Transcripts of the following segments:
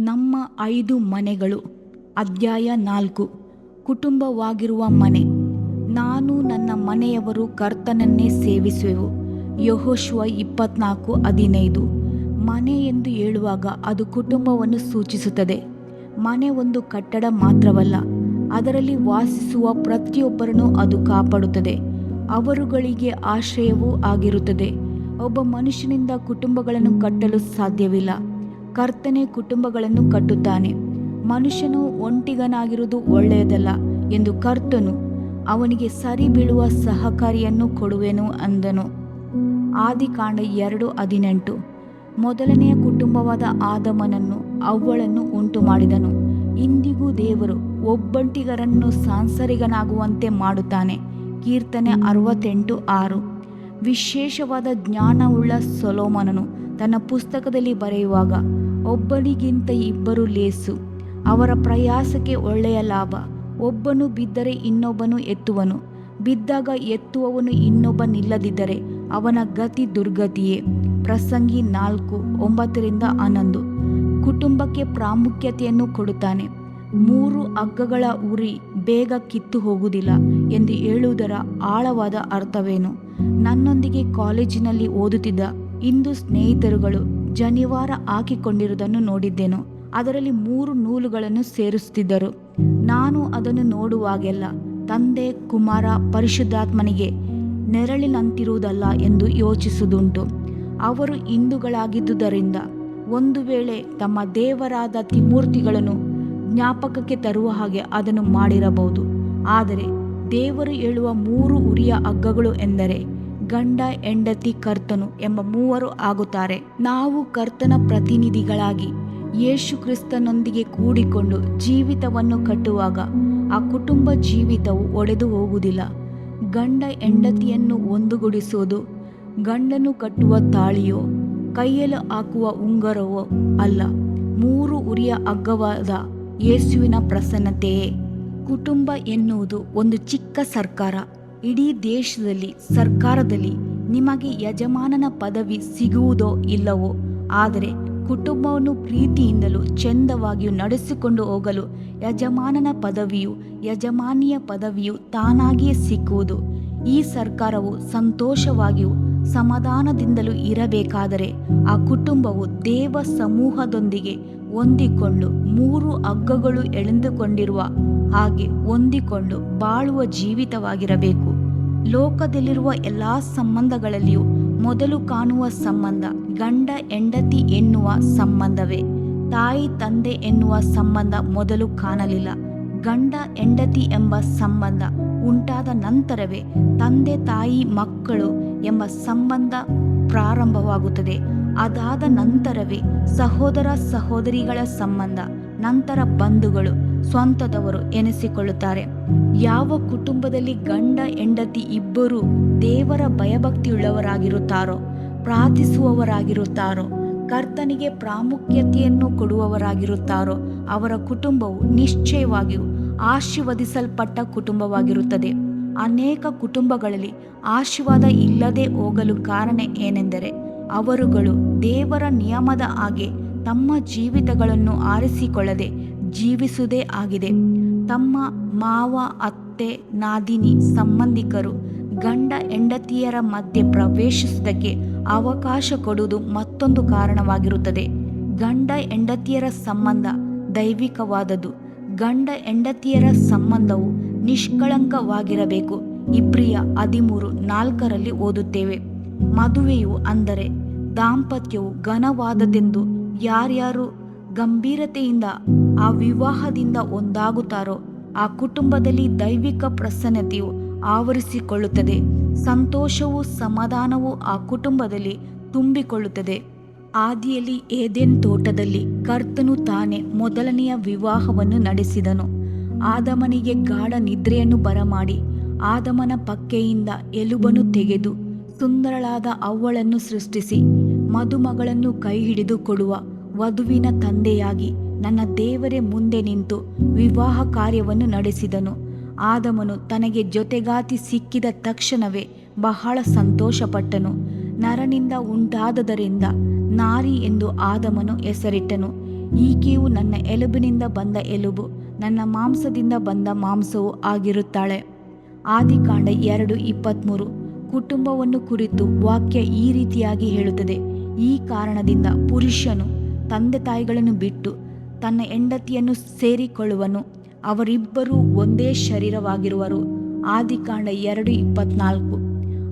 ನಮ್ಮ ಐದು ಮನೆಗಳು. ಅಧ್ಯಾಯ ನಾಲ್ಕು. ಕುಟುಂಬವಾಗಿರುವ ಮನೆ. ನಾನು ನನ್ನ ಮನೆಯವರು ಕರ್ತನನ್ನೇ ಸೇವಿಸುವೆವು. ಯಹೋಶ್ವ ಇಪ್ಪತ್ನಾಲ್ಕು, ಹದಿನೈದು. ಮನೆ ಎಂದು ಹೇಳುವಾಗ ಅದು ಕುಟುಂಬವನ್ನು ಸೂಚಿಸುತ್ತದೆ. ಮನೆ ಒಂದು ಕಟ್ಟಡ ಮಾತ್ರವಲ್ಲ, ಅದರಲ್ಲಿ ವಾಸಿಸುವ ಪ್ರತಿಯೊಬ್ಬರನ್ನು ಅದು ಕಾಪಾಡುತ್ತದೆ. ಅವರುಗಳಿಗೆ ಆಶ್ರಯವೂ ಆಗಿರುತ್ತದೆ. ಒಬ್ಬ ಮನುಷ್ಯನಿಂದ ಕುಟುಂಬಗಳನ್ನು ಕಟ್ಟಲು ಸಾಧ್ಯವಿಲ್ಲ. ಕರ್ತನೆ ಕುಟುಂಬಗಳನ್ನು ಕಟ್ಟುತ್ತಾನೆ. ಮನುಷ್ಯನು ಒಂಟಿಗನಾಗಿರುವುದು ಒಳ್ಳೆಯದಲ್ಲ ಎಂದು ಕರ್ತನು ಅವನಿಗೆ ಸರಿ ಬೀಳುವ ಸಹಕಾರಿಯನ್ನು ಕೊಡುವೆನು ಅಂದನು. ಆದಿಕಾಂಡ ಎರಡು ಹದಿನೆಂಟು. ಮೊದಲನೆಯ ಕುಟುಂಬವಾದ ಆದಮನನ್ನು ಅವಳನ್ನು ಉಂಟು ಮಾಡಿದನು ಇಂದಿಗೂ ದೇವರು ಒಬ್ಬಂಟಿಗರನ್ನು ಸಾಂಸರಿಗನಾಗುವಂತೆ ಮಾಡುತ್ತಾನೆ. ಕೀರ್ತನೆ ಅರವತ್ತೆಂಟು ಆರು. ವಿಶೇಷವಾದ ಜ್ಞಾನವುಳ್ಳ ಸೊಲೋಮನನು ತನ್ನ ಪುಸ್ತಕದಲ್ಲಿ ಬರೆಯುವಾಗ ಒಬ್ಬನಿಗಿಂತ ಇಬ್ಬರು ಲೇಸು. ಅವರ ಪ್ರಯಾಸಕ್ಕೆ ಒಳ್ಳೆಯ ಲಾಭ. ಒಬ್ಬನು ಬಿದ್ದರೆ ಇನ್ನೊಬ್ಬನು ಎತ್ತುವನು. ಬಿದ್ದಾಗ ಎತ್ತುವವನು ಇನ್ನೊಬ್ಬ ನಿಲ್ಲದಿದ್ದರೆ ಅವನ ಗತಿ ದುರ್ಗತಿಯೇ. ಪ್ರಸಂಗಿ ನಾಲ್ಕು, ಒಂಬತ್ತರಿಂದ ಹನ್ನೊಂದು. ಕುಟುಂಬಕ್ಕೆ ಪ್ರಾಮುಖ್ಯತೆಯನ್ನು ಕೊಡುತ್ತಾನೆ. ಮೂರು ಹಗ್ಗಗಳ ಉರಿ ಬೇಗ ಕಿತ್ತು ಹೋಗುವುದಿಲ್ಲ ಎಂದು ಹೇಳುವುದರ ಆಳವಾದ ಅರ್ಥವೇನು? ನನ್ನೊಂದಿಗೆ ಕಾಲೇಜಿನಲ್ಲಿ ಓದುತ್ತಿದ್ದ ಇಂದು ಸ್ನೇಹಿತರುಗಳು ಜನಿವಾರ ಹಾಕಿಕೊಂಡಿರುವುದನ್ನು ನೋಡಿದ್ದೆನು. ಅದರಲ್ಲಿ ಮೂರು ನೂಲುಗಳನ್ನು ಸೇರಿಸುತ್ತಿದ್ದರು. ನಾನು ಅದನ್ನು ನೋಡುವಾಗೆಲ್ಲ ತಂದೆ ಕುಮಾರ ಪರಿಶುದ್ಧಾತ್ಮನಿಗೆ ನೆರಳಿನಂತಿರುವುದಲ್ಲ ಎಂದು ಯೋಚಿಸುವುದುಂಟು. ಅವರು ಹಿಂದೂಗಳಾಗಿದ್ದುದರಿಂದ ಒಂದು ವೇಳೆ ತಮ್ಮ ದೇವರಾದ ತ್ರಿಮೂರ್ತಿಗಳನ್ನು ಜ್ಞಾಪಕಕ್ಕೆ ತರುವ ಹಾಗೆ ಅದನ್ನು ಮಾಡಿರಬಹುದು. ಆದರೆ ದೇವರು ಹೇಳುವ ಮೂರು ಉರಿಯ ಹಗ್ಗಗಳು ಎಂದರೆ ಗಂಡ ಹೆಂಡತಿ ಕರ್ತನು ಎಂಬ ಮೂವರು ಆಗುತ್ತಾರೆ. ನಾವು ಕರ್ತನ ಪ್ರತಿನಿಧಿಗಳಾಗಿ ಯೇಸು ಕ್ರಿಸ್ತನೊಂದಿಗೆ ಕೂಡಿಕೊಂಡು ಜೀವಿತವನ್ನು ಕಟ್ಟುವಾಗ ಆ ಕುಟುಂಬ ಜೀವಿತವು ಒಡೆದು ಹೋಗುವುದಿಲ್ಲ. ಗಂಡ ಹೆಂಡತಿಯನ್ನು ಒಂದುಗೂಡಿಸುವುದು ಗಂಡನು ಕಟ್ಟುವ ತಾಳಿಯೋ ಕೈಯಲ್ಲಿ ಹಾಕುವ ಉಂಗರವೋ ಅಲ್ಲ. ಮೂರು ಉರಿಯ ಅಗ್ಗವಾದ ಯೇಸುವಿನ ಪ್ರಸನ್ನತೆಯೇ. ಕುಟುಂಬ ಎನ್ನುವುದು ಒಂದು ಚಿಕ್ಕ ಸರ್ಕಾರ. ಇಡೀ ದೇಶದಲ್ಲಿ, ಸರ್ಕಾರದಲ್ಲಿ ನಿಮಗೆ ಯಜಮಾನನ ಪದವಿ ಸಿಗುವುದೋ ಇಲ್ಲವೋ, ಆದರೆ ಕುಟುಂಬವನ್ನು ಪ್ರೀತಿಯಿಂದಲೂ ಚೆಂದವಾಗಿಯೂ ನಡೆಸಿಕೊಂಡು ಹೋಗಲು ಯಜಮಾನನ ಪದವಿಯು ಯಜಮಾನಿಯ ಪದವಿಯು ತಾನಾಗಿಯೇ ಸಿಕ್ಕುವುದು. ಈ ಸರ್ಕಾರವು ಸಂತೋಷವಾಗಿಯೂ ಸಮಾಧಾನದಿಂದಲೂ ಇರಬೇಕಾದರೆ ಆ ಕುಟುಂಬವು ದೇವ ಸಮೂಹದೊಂದಿಗೆ ಹೊಂದಿಕೊಂಡು ಮೂರು ಹಗ್ಗಗಳು ಎಳೆದುಕೊಂಡಿರುವ ಹಾಗೆ ಹೊಂದಿಕೊಂಡು ಬಾಳುವ ಜೀವಿತವಾಗಿರಬೇಕು. ಲೋಕದಲ್ಲಿರುವ ಎಲ್ಲ ಸಂಬಂಧಗಳಲ್ಲಿಯೂ ಮೊದಲು ಕಾಣುವ ಸಂಬಂಧ ಗಂಡ, ಹೆಂಡತಿ ಎನ್ನುವ ಸಂಬಂಧವೇ. ತಾಯಿ, ತಂದೆ ಎನ್ನುವ ಸಂಬಂಧ ಮೊದಲು ಕಾಣಲಿಲ್ಲ. ಗಂಡ, ಹೆಂಡತಿ ಎಂಬ ಸಂಬಂಧ ಉಂಟಾದ ನಂತರವೇ ತಂದೆ, ತಾಯಿ, ಮಕ್ಕಳು ಎಂಬ ಸಂಬಂಧ ಪ್ರಾರಂಭವಾಗುತ್ತದೆ. ಅದಾದ ನಂತರವೇ ಸಹೋದರ, ಸಹೋದರಿಗಳ ಸಂಬಂಧ, ನಂತರ ಬಂಧುಗಳು. ಸ್ವಂತದವರು ಎನಿಸಿಕೊಳ್ಳುತ್ತಾರೆ. ಯಾವ ಕುಟುಂಬದಲ್ಲಿ ಗಂಡ, ಹೆಂಡತಿ ಇಬ್ಬರು ದೇವರ ಭಯಭಕ್ತಿಯುಳ್ಳವರಾಗಿರುತ್ತಾರೋ, ಪ್ರಾರ್ಥಿಸುವವರಾಗಿರುತ್ತಾರೋ, ಕರ್ತನಿಗೆ ಪ್ರಾಮುಖ್ಯತೆಯನ್ನು ಕೊಡುವವರಾಗಿರುತ್ತಾರೋ, ಅವರ ಕುಟುಂಬವು ನಿಶ್ಚಯವಾಗಿಯೂ ಆಶೀರ್ವದಿಸಲ್ಪಟ್ಟ ಕುಟುಂಬವಾಗಿರುತ್ತದೆ. ಅನೇಕ ಕುಟುಂಬಗಳಲ್ಲಿ ಆಶೀರ್ವಾದ ಇಲ್ಲದೆ ಹೋಗಲು ಕಾರಣ ಏನೆಂದರೆ, ಅವರುಗಳು ದೇವರ ನಿಯಮದ ಹಾಗೆ ತಮ್ಮ ಜೀವಿತಗಳನ್ನು ಆರಿಸಿಕೊಳ್ಳದೆ ಜೀವಿಸುವುದೇ ಆಗಿದೆ. ತಮ್ಮ ಮಾವ, ಅತ್ತೆ, ನಾದಿನಿ ಸಂಬಂಧಿಕರು ಗಂಡ ಹೆಂಡತಿಯರ ಮಧ್ಯೆ ಪ್ರವೇಶಿಸುವುದಕ್ಕೆ ಅವಕಾಶ ಕೊಡುವುದು ಮತ್ತೊಂದು ಕಾರಣವಾಗಿರುತ್ತದೆ. ಗಂಡ ಹೆಂಡತಿಯರ ಸಂಬಂಧ ದೈವಿಕವಾದದ್ದು. ಗಂಡ ಹೆಂಡತಿಯರ ಸಂಬಂಧವು ನಿಷ್ಕಳಂಕವಾಗಿರಬೇಕು. ಇಬ್ರಿಯ ಹದಿಮೂರು ನಾಲ್ಕರಲ್ಲಿ ಓದುತ್ತೇವೆ. ಮದುವೆಯು ಅಂದರೆ ದಾಂಪತ್ಯವು ಘನವಾದದೆಂದು ಯಾರ್ಯಾರು ಗಂಭೀರತೆಯಿಂದ ಆ ವಿವಾಹದಿಂದ ಒಂದಾಗುತ್ತಾರೋ? ಆ ಕುಟುಂಬದಲ್ಲಿ ದೈವಿಕ ಪ್ರಸನ್ನತೆಯು ಆವರಿಸಿಕೊಳ್ಳುತ್ತದೆ. ಸಂತೋಷವೂ ಸಮಾಧಾನವೂ ಆ ಕುಟುಂಬದಲ್ಲಿ ತುಂಬಿಕೊಳ್ಳುತ್ತದೆ. ಆದಿಯಲ್ಲಿ ಏದೆನ್ ತೋಟದಲ್ಲಿ ಕರ್ತನು ತಾನೇ ಮೊದಲನೆಯ ವಿವಾಹವನ್ನು ನಡೆಸಿದನು. ಆದಮನಿಗೆ ಗಾಢ ನಿದ್ರೆಯನ್ನು ಬರಮಾಡಿ, ಆದಮನ ಪಕ್ಕೆಯಿಂದ ಎಲುಬನ್ನು ತೆಗೆದು ಸುಂದರಳಾದ ಅವಳನ್ನು ಸೃಷ್ಟಿಸಿ, ಮದುಮಗಳನ್ನು ಕೈ ಹಿಡಿದು ಕೊಡುವ ವಧುವಿನ ತಂದೆಯಾಗಿ ನನ್ನ ದೇವರೇ ಮುಂದೆ ನಿಂತು ವಿವಾಹ ಕಾರ್ಯವನ್ನು ನಡೆಸಿದನು. ಆದಮನು ತನಗೆ ಜೊತೆಗಾತಿ ಸಿಕ್ಕಿದ ತಕ್ಷಣವೇ ಬಹಳ ಸಂತೋಷಪಟ್ಟನು. ನರನಿಂದ ಉಂಟಾದದರಿಂದ ನಾರಿ ಎಂದು ಆದಮನು ಹೆಸರಿಟ್ಟನು. ಈಕೆಯು ನನ್ನ ಎಲುಬಿನಿಂದ ಬಂದ ಎಲುಬು, ನನ್ನ ಮಾಂಸದಿಂದ ಬಂದ ಮಾಂಸವೂ ಆಗಿರುತ್ತಾಳೆ. ಆದಿಕಾಂಡ ಎರಡು ಇಪ್ಪತ್ತ್ಮೂರು ಕುಟುಂಬವನ್ನು ಕುರಿತು ವಾಕ್ಯ ಈ ರೀತಿಯಾಗಿ ಹೇಳುತ್ತದೆ. ಈ ಕಾರಣದಿಂದ ಪುರುಷನು ತಂದೆ ತಾಯಿಗಳನ್ನು ಬಿಟ್ಟು ತನ್ನ ಹೆಂಡತಿಯನ್ನು ಸೇರಿಕೊಳ್ಳುವನು. ಅವರಿಬ್ಬರೂ ಒಂದೇ ಶರೀರವಾಗಿರುವರು. ಆದಿಕಾಂಡ ಎರಡು ಇಪ್ಪತ್ನಾಲ್ಕು.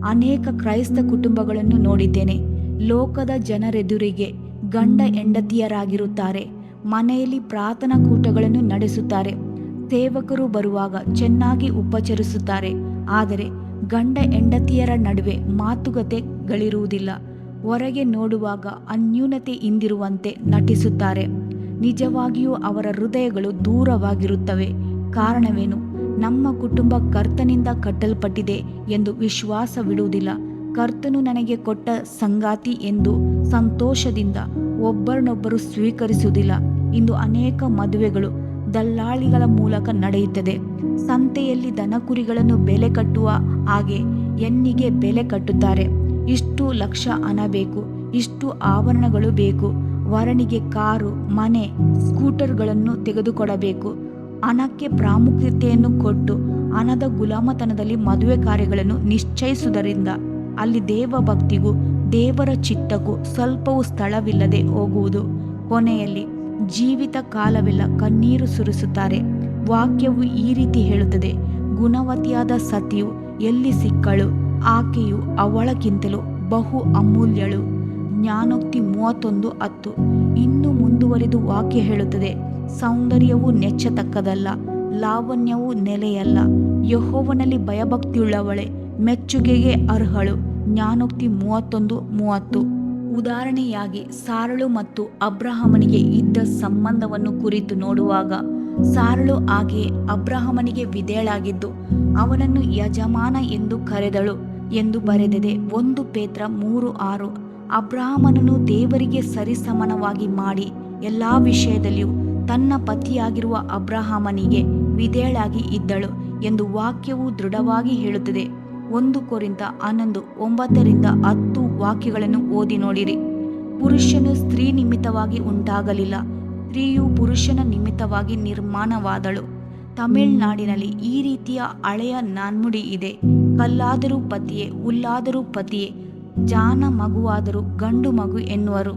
ಅನೇಕ ಕ್ರೈಸ್ತ ಕುಟುಂಬಗಳನ್ನು ನೋಡಿದ್ದೇನೆ. ಲೋಕದ ಜನರೆದುರಿಗೆ ಗಂಡ ಹೆಂಡತಿಯರಾಗಿರುತ್ತಾರೆ. ಮನೆಯಲ್ಲಿ ಪ್ರಾರ್ಥನಾ ಕೂಟಗಳನ್ನು ನಡೆಸುತ್ತಾರೆ. ಸೇವಕರು ಬರುವಾಗ ಚೆನ್ನಾಗಿ ಉಪಚರಿಸುತ್ತಾರೆ. ಆದರೆ ಗಂಡ ಹೆಂಡತಿಯರ ನಡುವೆ ಮಾತುಕತೆಗಳಿರುವುದಿಲ್ಲ. ಹೊರಗೆ ನೋಡುವಾಗ ಅನ್ಯೂನತೆ ಇಂದಿರುವಂತೆ ನಟಿಸುತ್ತಾರೆ. ನಿಜವಾಗಿಯೂ ಅವರ ಹೃದಯಗಳು ದೂರವಾಗಿರುತ್ತವೆ. ಕಾರಣವೇನು? ನಮ್ಮ ಕುಟುಂಬ ಕರ್ತನಿಂದ ಕಟ್ಟಲ್ಪಟ್ಟಿದೆ ಎಂದು ವಿಶ್ವಾಸವಿಡುವುದಿಲ್ಲ. ಕರ್ತನು ನನಗೆ ಕೊಟ್ಟ ಸಂಗಾತಿ ಎಂದು ಸಂತೋಷದಿಂದ ಒಬ್ಬರನ್ನೊಬ್ಬರು ಸ್ವೀಕರಿಸುವುದಿಲ್ಲ. ಇಂದು ಅನೇಕ ಮದುವೆಗಳು ದಲ್ಲಾಳಿಗಳ ಮೂಲಕ ನಡೆಯುತ್ತದೆ. ಸಂತೆಯಲ್ಲಿ ದನಕುರಿಗಳನ್ನು ಬೆಲೆ ಕಟ್ಟುವ ಹಾಗೆ ಎನ್ನಿಗೆ ಬೆಲೆ ಕಟ್ಟುತ್ತಾರೆ. ಇಷ್ಟು ಲಕ್ಷ ಹಣ ಬೇಕು, ಇಷ್ಟು ಆಭರಣಗಳು ಬೇಕು. ವರನಿಗೆ ಕಾರು, ಮನೆ, ಸ್ಕೂಟರ್ಗಳನ್ನು ತೆಗೆದುಕೊಡಬೇಕು. ಹಣಕ್ಕೆ ಪ್ರಾಮುಖ್ಯತೆಯನ್ನು ಕೊಟ್ಟು ಹಣದ ಗುಲಾಮತನದಲ್ಲಿ ಮದುವೆ ಕಾರ್ಯಗಳನ್ನು ನಿಶ್ಚಯಿಸುವುದರಿಂದ ಅಲ್ಲಿ ದೇವಭಕ್ತಿಗೂ, ದೇವರ ಚಿತ್ತಕ್ಕೂ ಸ್ವಲ್ಪವೂ ಸ್ಥಳವಿಲ್ಲದೆ ಹೋಗುವುದು. ಕೊನೆಯಲ್ಲಿ, ಜೀವಿತ ಕಾಲವೆಲ್ಲ ಕಣ್ಣೀರು ಸುರಿಸುತ್ತಾರೆ. ವಾಕ್ಯವು ಈ ರೀತಿ ಹೇಳುತ್ತದೆ, ಗುಣವತಿಯಾದ ಸತಿಯು ಎಲ್ಲಿ ಸಿಕ್ಕಳು, ಆಕೆಯು ಅವಳಕ್ಕಿಂತಲೂ ಬಹು ಅಮೂಲ್ಯಳು. ಜ್ಞಾನೋಕ್ತಿ ಮೂವತ್ತೊಂದು ಹತ್ತು. ಇನ್ನು ಮುಂದುವರಿದು ವಾಕ್ಯ ಹೇಳುತ್ತದೆ. ಸೌಂದರ್ಯವು ನೆಚ್ಚತಕ್ಕದಲ್ಲ, ಲಾವಣ್ಯವು ನೆಲೆಯಲ್ಲ. ಯಹೋವನಲ್ಲಿ ಭಯಭಕ್ತಿಯುಳ್ಳವಳೆ, ಮೆಚ್ಚುಗೆಗೆ ಅರ್ಹಳು. ಜ್ಞಾನೋಕ್ತಿ ಮೂವತ್ತೊಂದು, ಮೂವತ್ತು. ಉದಾಹರಣೆಯಾಗಿ, ಸಾರಳು ಮತ್ತು ಅಬ್ರಹಮನಿಗೆ ಇದ್ದ ಸಂಬಂಧವನ್ನು ಕುರಿತು ನೋಡುವಾಗ, ಸಾರಳು ಹಾಗೆಯೇ ಅಬ್ರಹಮನಿಗೆ ವಿಧೇಳಾಗಿದ್ದು ಅವನನ್ನು ಯಜಮಾನ ಎಂದು ಕರೆದಳು ಎಂದು ಬರೆದಿದೆ. ಒಂದು ಪೇತ್ರ ಮೂರು ಆರು. ಅಬ್ರಹಾಮನನ್ನು ದೇವರಿಗೆ ಸರಿಸಮನವಾಗಿ ಮಾಡಿ ಎಲ್ಲ ವಿಷಯದಲ್ಲಿಯೂ ತನ್ನ ಪತಿಯಾಗಿರುವ ಅಬ್ರಹಾಮನಿಗೆ ವಿಧೇಳಾಗಿ ಇದ್ದಳು ಎಂದು ವಾಕ್ಯವು ದೃಢವಾಗಿ ಹೇಳುತ್ತದೆ. ಒಂದು ಕೋರಿಂದ ಹನ್ನೊಂದು ಒಂಬತ್ತರಿಂದ ಹತ್ತು ವಾಕ್ಯಗಳನ್ನು ಓದಿ ನೋಡಿರಿ. ಪುರುಷನು ಸ್ತ್ರೀ ನಿಮಿತ್ತವಾಗಿ ಉಂಟಾಗಲಿಲ್ಲ. ಸ್ತ್ರೀಯು ಪುರುಷನ ನಿಮಿತ್ತವಾಗಿ ನಿರ್ಮಾಣವಾದಳು. ತಮಿಳುನಾಡಿನಲ್ಲಿ ಈ ರೀತಿಯ ಹಳೆಯ ನಾನ್ಮುಡಿ ಇದೆ. ಕಲ್ಲಾದರೂ ಪತಿಯೇ, ಹುಲ್ಲಾದರೂ ಪತಿಯೇ ಜಾನ ಮಗುವಾದರೂ ಗಂಡು ಮಗು ಎನ್ನುವರು.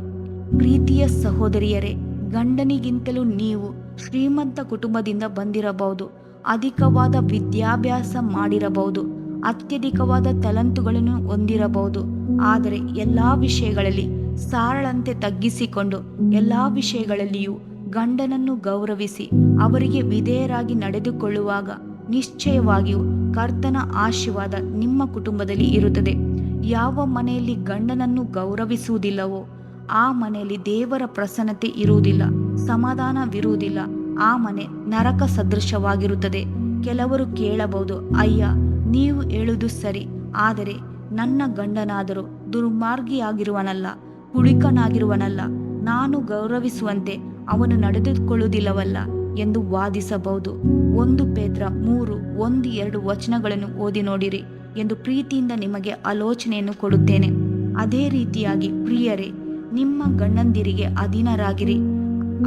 ಪ್ರೀತಿಯ ಸಹೋದರಿಯರೇ, ಗಂಡನಿಗಿಂತಲೂ ನೀವು ಶ್ರೀಮಂತ ಕುಟುಂಬದಿಂದ ಬಂದಿರಬಹುದು. ಅಧಿಕವಾದ ವಿದ್ಯಾಭ್ಯಾಸ ಮಾಡಿರಬಹುದು. ಅತ್ಯಧಿಕವಾದ ತಲಂತುಗಳನ್ನು ಹೊಂದಿರಬಹುದು. ಆದರೆ ಎಲ್ಲ ವಿಷಯಗಳಲ್ಲಿ ಸಾರಳಂತೆ ತಗ್ಗಿಸಿಕೊಂಡು ಎಲ್ಲ ವಿಷಯಗಳಲ್ಲಿಯೂ ಗಂಡನನ್ನು ಗೌರವಿಸಿ ಅವರಿಗೆ ವಿಧೇಯರಾಗಿ ನಡೆದುಕೊಳ್ಳುವಾಗ ನಿಶ್ಚಯವಾಗಿಯೂ ಕರ್ತನ ಆಶೀರ್ವಾದ ನಿಮ್ಮ ಕುಟುಂಬದಲ್ಲಿ ಇರುತ್ತದೆ. ಯಾವ ಮನೆಯಲ್ಲಿ ಗಂಡನನ್ನು ಗೌರವಿಸುವುದಿಲ್ಲವೋ, ಆ ಮನೆಯಲ್ಲಿ ದೇವರ ಪ್ರಸನ್ನತೆ ಇರುವುದಿಲ್ಲ ಸಮಾಧಾನವಿರುವುದಿಲ್ಲ ಆ ಮನೆ ನರಕ ಸದೃಶವಾಗಿರುತ್ತದೆ. ಕೆಲವರು ಕೇಳಬಹುದು, ಅಯ್ಯ, ನೀವು ಹೇಳುವುದು ಸರಿ, ಆದರೆ ನನ್ನ ಗಂಡನಾದರೂ ದುರ್ಮಾರ್ಗಿಯಾಗಿರುವನಲ್ಲ ಹುಡುಕನಾಗಿರುವನಲ್ಲ ನಾನು ಗೌರವಿಸುವಂತೆ ಅವನು ನಡೆದುಕೊಳ್ಳುವುದಿಲ್ಲವಲ್ಲ ಎಂದು ವಾದಿಸಬಹುದು. ಒಂದು ಪೇತ್ರ ಮೂರು, ಒಂದು, ಎರಡು ವಚನಗಳನ್ನು ಓದಿ ನೋಡಿರಿ. ಎಂದು ಪ್ರೀತಿಯಿಂದ ನಿಮಗೆ ಆಲೋಚನೆಯನ್ನು ಕೊಡುತ್ತೇನೆ. ಅದೇ ರೀತಿಯಾಗಿ ಪ್ರಿಯರೇ, ನಿಮ್ಮ ಗಂಡಂದಿರಿಗೆ ಅಧೀನರಾಗಿರಿ.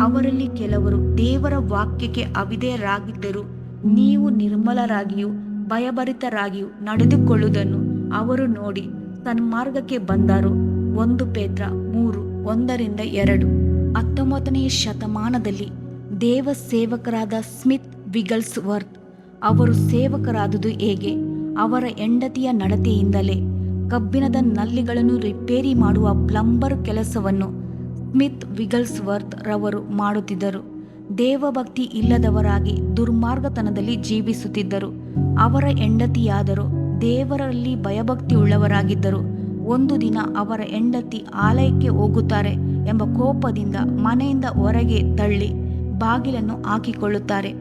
ಅವರಲ್ಲಿ ಕೆಲವರು ದೇವರ ವಾಕ್ಯಕ್ಕೆ ಅವಿಧೇಯರಾಗಿದ್ದರೂ ನೀವು ನಿರ್ಮಲರಾಗಿಯೂ ಭಯಭರಿತರಾಗಿಯೂ ನಡೆದುಕೊಳ್ಳುವುದನ್ನು ಅವರು ನೋಡಿ ಸನ್ಮಾರ್ಗಕ್ಕೆ ಬಂದರು. ಒಂದು ಪೇತ್ರ ಮೂರು, ಒಂದರಿಂದ ಎರಡು. ಹತ್ತೊಂಬತ್ತನೆಯ ಶತಮಾನದಲ್ಲಿ ದೇವ ಸೇವಕರಾದ ಸ್ಮಿತ್ ವಿಗಲ್ಸ್ ವರ್ತ್ ಅವರು ಸೇವಕರಾದುದು ಹೇಗೆ? ಅವರ ಹೆಂಡತಿಯ ನಡತೆಯಿಂದಲೇ ಕಬ್ಬಿಣದ ನಲ್ಲಿಗಳನ್ನು ರಿಪೇರಿ ಮಾಡುವ ಪ್ಲಂಬರ್ ಕೆಲಸವನ್ನು ಸ್ಮಿತ್ ವಿಗಲ್ಸ್ವರ್ತ್ ರವರು ಮಾಡುತ್ತಿದ್ದರು. ದೇವಭಕ್ತಿ ಇಲ್ಲದವರಾಗಿ ದುರ್ಮಾರ್ಗತನದಲ್ಲಿ ಜೀವಿಸುತ್ತಿದ್ದರು. ಅವರ ಹೆಂಡತಿಯಾದರೂ ದೇವರಲ್ಲಿ ಭಯಭಕ್ತಿಯುಳ್ಳವರಾಗಿದ್ದರು ಒಂದು ದಿನ ಅವರ ಹೆಂಡತಿ ಆಲಯಕ್ಕೆ ಹೋಗುತ್ತಾರೆ ಎಂಬ ಕೋಪದಿಂದ ಮನೆಯಿಂದ ಹೊರಗೆ ತಳ್ಳಿ ಬಾಗಿಲನ್ನು ಹಾಕಿಕೊಳ್ಳುತ್ತಾರೆ.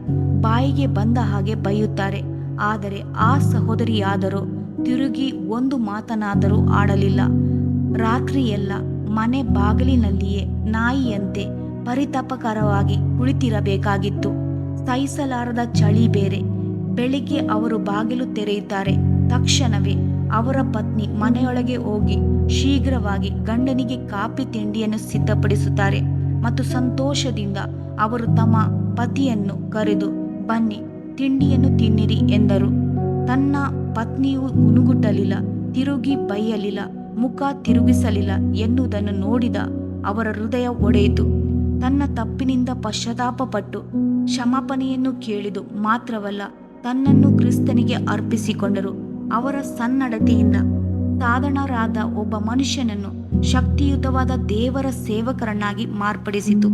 ಬಾಯಿಗೆ ಬಂದ ಹಾಗೆ ಬೈಯುತ್ತಾರೆ. ಆದರೆ ಆ ಸಹೋದರಿಯಾದರೂ ತಿರುಗಿ ಒಂದು ಮಾತನಾದರೂ ಆಡಲಿಲ್ಲ. ರಾತ್ರಿಯೆಲ್ಲ ಮನೆ ಬಾಗಿಲಿನಲ್ಲಿಯೇ ನಾಯಿಯಂತೆ ಪರಿತಾಪಕರವಾಗಿ ಕುಳಿತಿರಬೇಕಾಗಿತ್ತು. ಸಹಿಸಲಾರದ ಚಳಿ ಬೇರೆ. ಬೆಳಿಗ್ಗೆ ಅವರು ಬಾಗಿಲು ತೆರೆಯುತ್ತಾರೆ. ತಕ್ಷಣವೇ ಅವರ ಪತ್ನಿ ಮನೆಯೊಳಗೆ ಹೋಗಿ ಶೀಘ್ರವಾಗಿ ಗಂಡನಿಗೆ ಕಾಫಿ ತಿಂಡಿಯನ್ನು ಸಿದ್ಧಪಡಿಸುತ್ತಾರೆ. ಮತ್ತು ಸಂತೋಷದಿಂದ ಅವರು ತಮ್ಮ ಪತಿಯನ್ನು ಕರೆದು, ಬನ್ನಿ ತಿಂಡಿಯನ್ನು ತಿನ್ನಿರಿ ಎಂದರು. ತನ್ನ ಪತ್ನಿಯು ಉನುಗುಟ್ಟಲಿಲ್ಲ ತಿರುಗಿ ಬೈಯಲಿಲ್ಲ, ಮುಖ ತಿರುಗಿಸಲಿಲ್ಲ ಎನ್ನುವುದನ್ನು ನೋಡಿದ ಅವರ ಹೃದಯ ಒಡೆಯಿತು. ತನ್ನ ತಪ್ಪಿನಿಂದ ಪಶ್ಚಾತ್ತಾಪಪಟ್ಟು ಕ್ಷಮಾಪಣೆಯನ್ನು ಕೇಳಿದು ಮಾತ್ರವಲ್ಲ, ತನ್ನನ್ನು ಕ್ರಿಸ್ತನಿಗೆ ಅರ್ಪಿಸಿಕೊಂಡರು. ಅವರ ಸನ್ನಡತೆಯಿಂದ ಸಾಧನರಾದ ಒಬ್ಬ ಮನುಷ್ಯನನ್ನು ಶಕ್ತಿಯುತವಾದ ದೇವರ ಸೇವಕರನ್ನಾಗಿ ಮಾರ್ಪಡಿಸಿತು.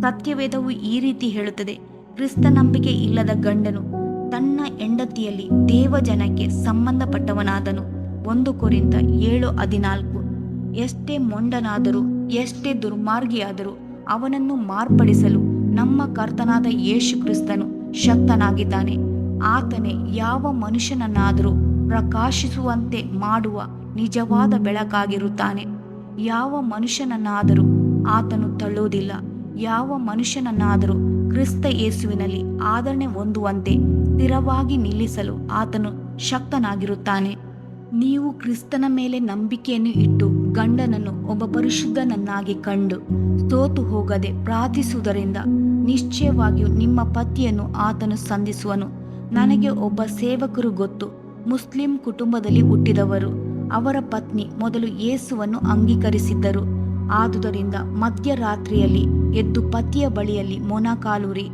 ಸತ್ಯವೇದವು ಈ ರೀತಿ ಹೇಳುತ್ತದೆ ಕ್ರಿಸ್ತ ನಂಬಿಕೆ ಇಲ್ಲದ ಗಂಡನು ತನ್ನ ಹೆಂಡತಿಯಲ್ಲಿ ದೇವಜನಕ್ಕೆ ಸಂಬಂಧಪಟ್ಟವನಾದನು. ಒಂದು ಕುರಿತ ಏಳು ಹದಿನಾಲ್ಕು. ಎಷ್ಟೇ ಮೊಂಡನಾದರೂ, ಎಷ್ಟೇ ದುರ್ಮಾರ್ಗಿಯಾದರೂ ಅವನನ್ನು ಮಾರ್ಪಡಿಸಲು ನಮ್ಮ ಕರ್ತನಾದ ಯೇಸು ಕ್ರಿಸ್ತನು ಶಕ್ತನಾಗಿದ್ದಾನೆ. ಆತನೇ ಯಾವ ಮನುಷ್ಯನನ್ನಾದರೂ ಪ್ರಕಾಶಿಸುವಂತೆ ಮಾಡುವ ನಿಜವಾದ ಬೆಳಕಾಗಿರುತ್ತಾನೆ. ಯಾವ ಮನುಷ್ಯನನ್ನಾದರೂ ಆತನು ತಳ್ಳುವುದಿಲ್ಲ. ಯಾವ ಮನುಷ್ಯನನ್ನಾದರೂ ಕ್ರಿಸ್ತ ಯೇಸುವಿನಲ್ಲಿ ಆದರಣೆ ಹೊಂದುವಂತೆ ಸ್ಥಿರವಾಗಿ ನಿಲ್ಲಿಸಲು ಆತನು ಶಕ್ತನಾಗಿರುತ್ತಾನೆ. ನೀವು ಕ್ರಿಸ್ತನ ಮೇಲೆ ನಂಬಿಕೆಯನ್ನು ಇಟ್ಟು ಗಂಡನನ್ನು ಒಬ್ಬ ಪರಿಶುದ್ಧನನ್ನಾಗಿ ಕಂಡು ಸೋತು ಹೋಗದೆ ಪ್ರಾರ್ಥಿಸುವುದರಿಂದ ನಿಶ್ಚಯವಾಗಿಯೂ ನಿಮ್ಮ ಪತಿಯನ್ನು ಆತನು ಸಂಧಿಸುವನು. ನನಗೆ ಒಬ್ಬ ಸೇವಕರು ಗೊತ್ತು, ಮುಸ್ಲಿಂ ಕುಟುಂಬದಲ್ಲಿ ಹುಟ್ಟಿದವರು, ಅವರ ಪತ್ನಿ ಮೊದಲು ಯೇಸುವನ್ನು ಅಂಗೀಕರಿಸಿದ್ದರು. ಆದುದರಿಂದ ಮಧ್ಯರಾತ್ರಿಯಲ್ಲಿ ಎದ್ದು ಪತಿಯ ಬಳಿಯಲ್ಲಿ ಮೊನಕಾಲೂರಿ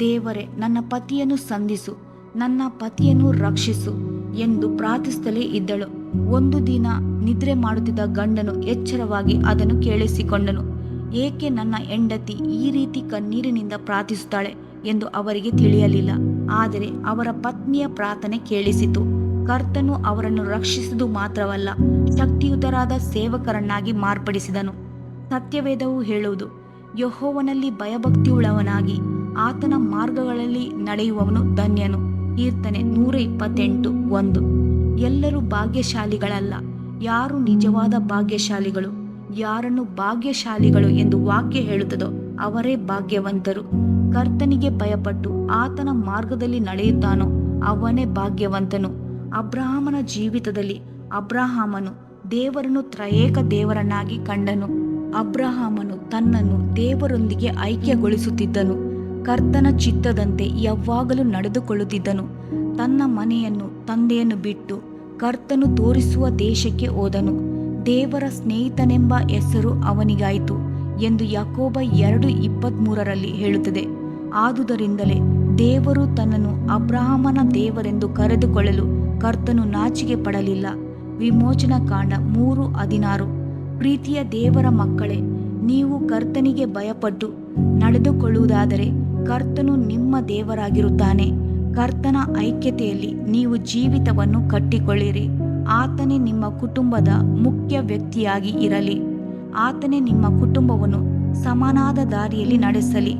ದೇವರೇ, ನನ್ನ ಪತಿಯನ್ನು ಸಂಧಿಸು, ನನ್ನ ಪತಿಯನ್ನು ರಕ್ಷಿಸು ಎಂದು ಪ್ರಾರ್ಥಿಸುತ್ತಲೇ ಇದ್ದಳು. ಒಂದು ದಿನ ನಿದ್ರೆ ಮಾಡುತ್ತಿದ್ದ ಗಂಡನು ಎಚ್ಚರವಾಗಿ ಅದನ್ನು ಕೇಳಿಸಿಕೊಂಡನು. ಏಕೆ ನನ್ನ ಹೆಂಡತಿ ಈ ರೀತಿ ಕಣ್ಣೀರಿನಿಂದ ಪ್ರಾರ್ಥಿಸುತ್ತಾಳೆ ಎಂದು ಅವರಿಗೆ ತಿಳಿಯಲಿಲ್ಲ. ಆದರೆ ಅವರ ಪತ್ನಿಯ ಪ್ರಾರ್ಥನೆ ಕೇಳಿಸಿತು. ಕರ್ತನು ಅವರನ್ನು ರಕ್ಷಿಸುವುದು ಮಾತ್ರವಲ್ಲ, ಶಕ್ತಿಯುತರಾದ ಸೇವಕರನ್ನಾಗಿ ಮಾರ್ಪಡಿಸಿದನು. ಸತ್ಯವೇದವು ಹೇಳುವುದು, ಯಹೋವನಲ್ಲಿ ಭಯಭಕ್ತಿಯುಳ್ಳವನಾಗಿ ಆತನ ಮಾರ್ಗಗಳಲ್ಲಿ ನಡೆಯುವವನು ಧನ್ಯನು. ಕೀರ್ತನೆ ನೂರ ಇಪ್ಪತ್ತೆಂಟು ಒಂದು. ಎಲ್ಲರೂ ಭಾಗ್ಯಶಾಲಿಗಳಲ್ಲ. ಯಾರು ನಿಜವಾದ ಭಾಗ್ಯಶಾಲಿಗಳು? ಯಾರನ್ನು ಭಾಗ್ಯಶಾಲಿಗಳು ಎಂದು ವಾಕ್ಯ ಹೇಳುತ್ತದೋ ಅವರೇ ಭಾಗ್ಯವಂತರು. ಕರ್ತನಿಗೆ ಭಯಪಟ್ಟು ಆತನ ಮಾರ್ಗದಲ್ಲಿ ನಡೆಯುತ್ತಾನೋ ಅವನೇ ಭಾಗ್ಯವಂತನು. ಅಬ್ರಹಾಮನ ಜೀವಿತದಲ್ಲಿ ಅಬ್ರಹಾಮನು ದೇವರನ್ನು ತ್ರಯೇಕ ದೇವರನ್ನಾಗಿ ಕಂಡನು. ಅಬ್ರಹಾಮನು ತನ್ನನ್ನು ದೇವರೊಂದಿಗೆ ಐಕ್ಯಗೊಳಿಸುತ್ತಿದ್ದನು. ಕರ್ತನ ಚಿತ್ತದಂತೆ ಯಾವಾಗಲೂ ನಡೆದುಕೊಳ್ಳುತ್ತಿದ್ದನು. ತನ್ನ ಮನೆಯನ್ನು, ತಂದೆಯನ್ನು ಬಿಟ್ಟು ಕರ್ತನು ತೋರಿಸುವ ದೇಶಕ್ಕೆ ಹೋದನು. ದೇವರ ಸ್ನೇಹಿತನೆಂಬ ಹೆಸರು ಅವನಿಗಾಯಿತು ಎಂದು ಯಾಕೋಬ ಎರಡು ಇಪ್ಪತ್ತ್ಮೂರರಲ್ಲಿ ಹೇಳುತ್ತದೆ. ಆದುದರಿಂದಲೇ ದೇವರು ತನ್ನನ್ನು ಅಬ್ರಹಾಮನ ದೇವರೆಂದು ಕರೆದುಕೊಳ್ಳಲು ಕರ್ತನು ನಾಚಿಕೆ ಪಡಲಿಲ್ಲ ವಿಮೋಚನಾ ಕಾಂಡ ಮೂರು ಹದಿನಾರು. ಪ್ರೀತಿಯ ದೇವರ ಮಕ್ಕಳೇ, ನೀವು ಕರ್ತನಿಗೆ ಭಯಪಟ್ಟು ನಡೆದುಕೊಳ್ಳುವುದಾದರೆ ಕರ್ತನು ನಿಮ್ಮ ದೇವರಾಗಿರುತ್ತಾನೆ. ಕರ್ತನ ಐಕ್ಯತೆಯಲ್ಲಿ ನೀವು ಜೀವಿತವನ್ನು ಕಟ್ಟಿಕೊಳ್ಳಿರಿ. ಆತನೇ ನಿಮ್ಮ ಕುಟುಂಬದ ಮುಖ್ಯ ವ್ಯಕ್ತಿಯಾಗಿ ಇರಲಿ. ಆತನೇ ನಿಮ್ಮ ಕುಟುಂಬವನ್ನು ಸಮಾನಾದ ದಾರಿಯಲ್ಲಿ ನಡೆಸಲಿ.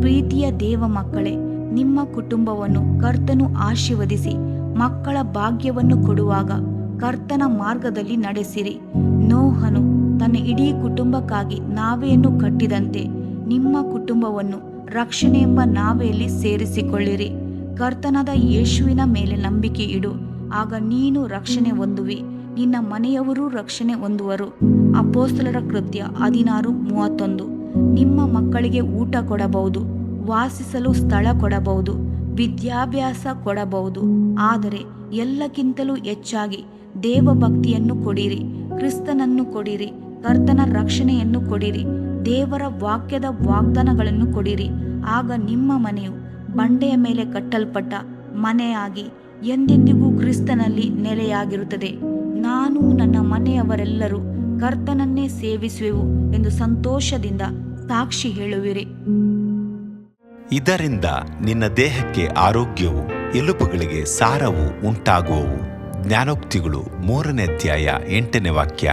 ಪ್ರೀತಿಯ ದೇವ ಮಕ್ಕಳೇ, ನಿಮ್ಮ ಕುಟುಂಬವನ್ನು ಕರ್ತನು ಆಶೀರ್ವದಿಸಿ ಮಕ್ಕಳ ಭಾಗ್ಯವನ್ನು ಕೊಡುವಾಗ ಕರ್ತನ ಮಾರ್ಗದಲ್ಲಿ ನಡೆಸಿರಿ. ನೋಹನು ತನ್ನ ಇಡೀ ಕುಟುಂಬಕ್ಕಾಗಿ ನಾವೆಯನ್ನು ಕಟ್ಟಿದಂತೆ ನಿಮ್ಮ ಕುಟುಂಬವನ್ನು ರಕ್ಷಣೆ ಎಂಬ ನಾವೆಯಲ್ಲಿ ಸೇರಿಸಿಕೊಳ್ಳಿರಿ. ಕರ್ತನಾದ ಯೇಸುವಿನ ಮೇಲೆ ನಂಬಿಕೆ ಇಡು. ಆಗ ನೀನು ರಕ್ಷಣೆ ಹೊಂದುವಿ. ನಿನ್ನ ಮನೆಯವರೂ ರಕ್ಷಣೆ ಹೊಂದುವರು. ಅಪೋಸ್ತಲರ ಕೃತ್ಯ ಹದಿನಾರು, ಮೂವತ್ತೊಂದು. ನಿಮ್ಮ ಮಕ್ಕಳಿಗೆ ಊಟ ಕೊಡಬಹುದು, ವಾಸಿಸಲು ಸ್ಥಳ ಕೊಡಬಹುದು, ವಿದ್ಯಾಭ್ಯಾಸ ಕೊಡಬಹುದು. ಆದರೆ ಎಲ್ಲಕ್ಕಿಂತಲೂ ಹೆಚ್ಚಾಗಿ ದೇವಭಕ್ತಿಯನ್ನು ಕೊಡಿರಿ, ಕ್ರಿಸ್ತನನ್ನು ಕೊಡಿರಿ. ಕರ್ತನ ರಕ್ಷಣೆಯನ್ನು ಕೊಡಿರಿ. ದೇವರ ವಾಕ್ಯದ ವಾಗ್ದಾನಗಳನ್ನು ಕೊಡಿರಿ. ಆಗ ನಿಮ್ಮ ಮನೆಯು ಬಂಡೆಯ ಮೇಲೆ ಕಟ್ಟಲ್ಪಟ್ಟ ಮನೆಯಾಗಿ ಎಂದೆಂದಿಗೂ ಕ್ರಿಸ್ತನಲ್ಲಿ ನೆಲೆಯಾಗಿರುತ್ತದೆ. ನಾನು ನನ್ನ ಮನೆಯವರೆಲ್ಲರೂ ಕರ್ತನನ್ನೇ ಸೇವಿಸುವೆವು ಎಂದು ಸಂತೋಷದಿಂದ ಸಾಕ್ಷಿ ಹೇಳುವಿರಿ. ಇದರಿಂದ ನಿನ್ನ ದೇಹಕ್ಕೆ ಆರೋಗ್ಯವು ಎಲುಪುಗಳಿಗೆ ಸಾರವು ಉಂಟಾಗುವವು. ಜ್ಞಾನೋಕ್ತಿಗಳು ಮೂರನೇ ಅಧ್ಯಾಯ ಎಂಟನೇ ವಾಕ್ಯ.